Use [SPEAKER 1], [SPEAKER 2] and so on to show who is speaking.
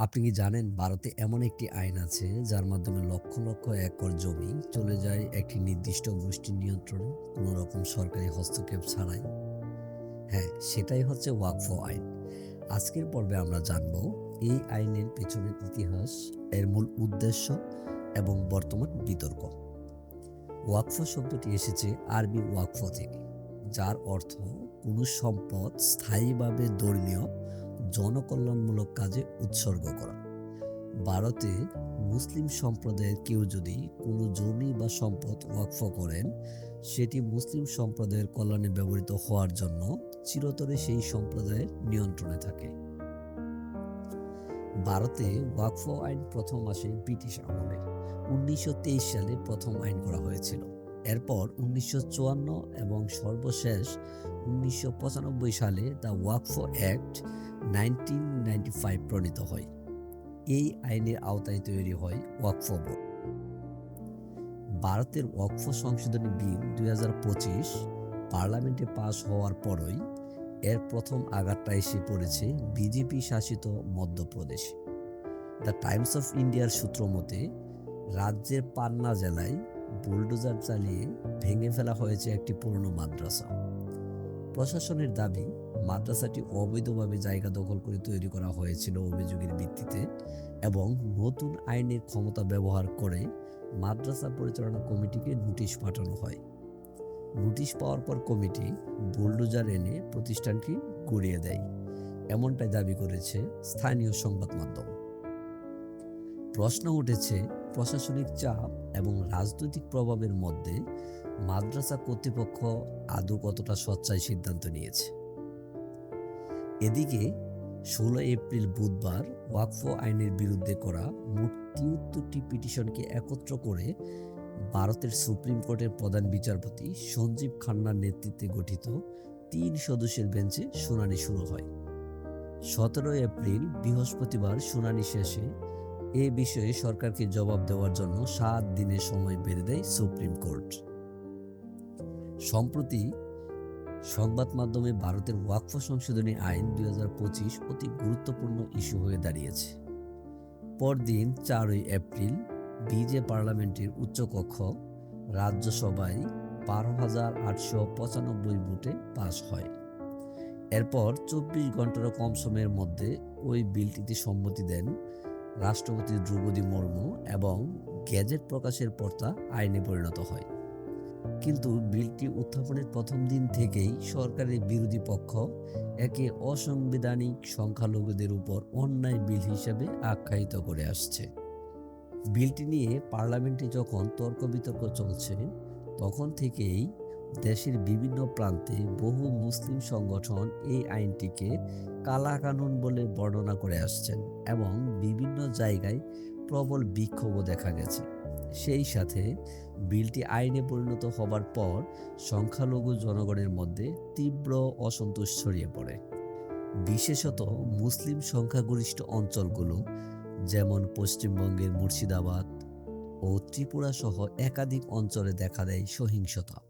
[SPEAKER 1] আপনি কি জানেন ভারতে এমন একটি আইন আছে যার মাধ্যমে লক্ষ লক্ষ একর জমি চলে যায় একটি নির্দিষ্ট গোষ্ঠীর নিয়ন্ত্রণে, কোনো রকম সরকারি হস্তক্ষেপ ছাড়াই? হ্যাঁ সেটাই হচ্ছে ওয়াকফ আইন। আজকের পর্বে আমরা জানব এই আইনের পেছনের ইতিহাস, এর মূল উদ্দেশ্য এবং বর্তমান বিতর্ক। ওয়াকফ শব্দটি এসেছে আরবি ওয়াকফ থেকে, যার অর্থ কোনো সম্পদ স্থায়ীভাবে ধর্মীয় জনকল্যাণমূলক কাজে উৎসর্গ করা। ভারতে মুসলিম সম্প্রদায়ের কেউ যদি কোনো জমি বা সম্পদ ওয়াকফ করেন, সেটি মুসলিম সম্প্রদায়ের কল্যাণে ব্যবহৃত হওয়ার জন্য চিরতরে সেই সম্প্রদায়ের নিয়ন্ত্রণে থাকে। ভারতে ওয়াকফ আইন প্রথম আসে ব্রিটিশ আমলে। উনিশশো তেইশ সালে প্রথম আইন করা হয়েছিল। এরপর উনিশশো চুয়ান্ন এবং সর্বশেষ উনিশশো পঁচানব্বই সালে দ্য ওয়াকফ অ্যাক্ট নাইনটিন প্রণীত হয়। এই আইনের আওতায় তৈরি হয় ওয়াকফ বোর্ড। ভারতের ওয়াকফ সংশোধনী বিল দুই হাজার পঁচিশ পার্লামেন্টে পাশ হওয়ার পরই এর প্রথম আঘাতটা এসে পড়েছে বিজেপি শাসিত মধ্যপ্রদেশে। দ্য টাইমস অফ ইন্ডিয়ার সূত্র মতে, রাজ্যের পান্না জেলায় বুলডোজার চালিয়ে ভেঙে ফেলা হয়েছে একটি পুরনো মাদ্রাসা। প্রশাসনের দাবি, মাদ্রাসাটি অবৈধভাবে জায়গা দখল করে তৈরি করা হয়েছিল অভিযোগের ভিত্তিতে এবং নতুন আইনের ক্ষমতা ব্যবহার করে মাদ্রাসা পরিচালনা কমিটিকে নোটিশ পাঠানো হয়। নোটিশ পাওয়ার পর কমিটি বুলডোজার এনে প্রতিষ্ঠানটি গড়িয়ে দেয়, এমনটাই দাবি করেছে স্থানীয় সংবাদ মাধ্যম। প্রশ্ন উঠেছে প্রশাসনিক চাপ এবং রাজনৈতিক প্রভাবের মধ্যে মাদ্রাসা কর্তৃপক্ষ আদৌ কতটা সচ্চাই সিদ্ধান্ত নিয়েছে। এদিকে ষোলো এপ্রিল বুধবার ওয়াকফ আইনের বিরুদ্ধে করা মোট তিয়াত্তরটি পিটিশনকে একত্র করে ভারতের সুপ্রিম কোর্টের প্রধান বিচারপতি সঞ্জীব খান্নার নেতৃত্বে গঠিত তিন সদস্যের বেঞ্চে শুনানি শুরু হয়। সতেরো এপ্রিল বৃহস্পতিবার শুনানি শেষে এ বিষয়ে সরকারকে জবাব দেওয়ার জন্য সাত দিনের সময় বেড়ে দেয় সুপ্রিম কোর্ট। সম্প্রতি সংবাদ মাধ্যমে ভারতের ওয়াকফ সংশোধনী আইন দুই অতি গুরুত্বপূর্ণ ইস্যু হয়ে দাঁড়িয়েছে। পরদিন চারই এপ্রিল বিজে পার্লামেন্টের উচ্চকক্ষ রাজ্যসভায় বারো হাজার আটশো পঁচানব্বই ভোটে পাশ হয়। এরপর চব্বিশ ঘন্টারও কম সময়ের মধ্যে ওই বিলটিতে সম্মতি দেন রাষ্ট্রপতি দ্রৌপদী মুর্মু এবং গ্যাজেট প্রকাশের পর তা আইনে পরিণত হয়। কিন্তু বিলটি উত্থাপনের প্রথম দিন থেকেই সরকারের বিরোধী পক্ষ একে অসাংবিধানিক সংখ্যালঘুদের উপর অন্যায় বিল হিসেবে আখ্যায়িত করে আসছে। বিলটি নিয়ে পার্লামেন্টে যখন তর্ক বিতর্ক চলছে, তখন থেকেই দেশের বিভিন্ন প্রান্তে বহু মুসলিম সংগঠন এই আইনটিকে কালা কানুন বলে বর্ণনা করে আসছেন এবং বিভিন্ন জায়গায় প্রবল বিক্ষোভও দেখা গেছে। সেই সাথে বিলটি আইনে পরিণত হবার পর সংখ্যালঘু জনগণের মধ্যে তীব্র অসন্তোষ ছড়িয়ে পড়ে। বিশেষত মুসলিম সংখ্যাগরিষ্ঠ অঞ্চলগুলো যেমন পশ্চিমবঙ্গের মুর্শিদাবাদ ও ত্রিপুরা সহ একাধিক অঞ্চলে দেখা দেয় সহিংসতা।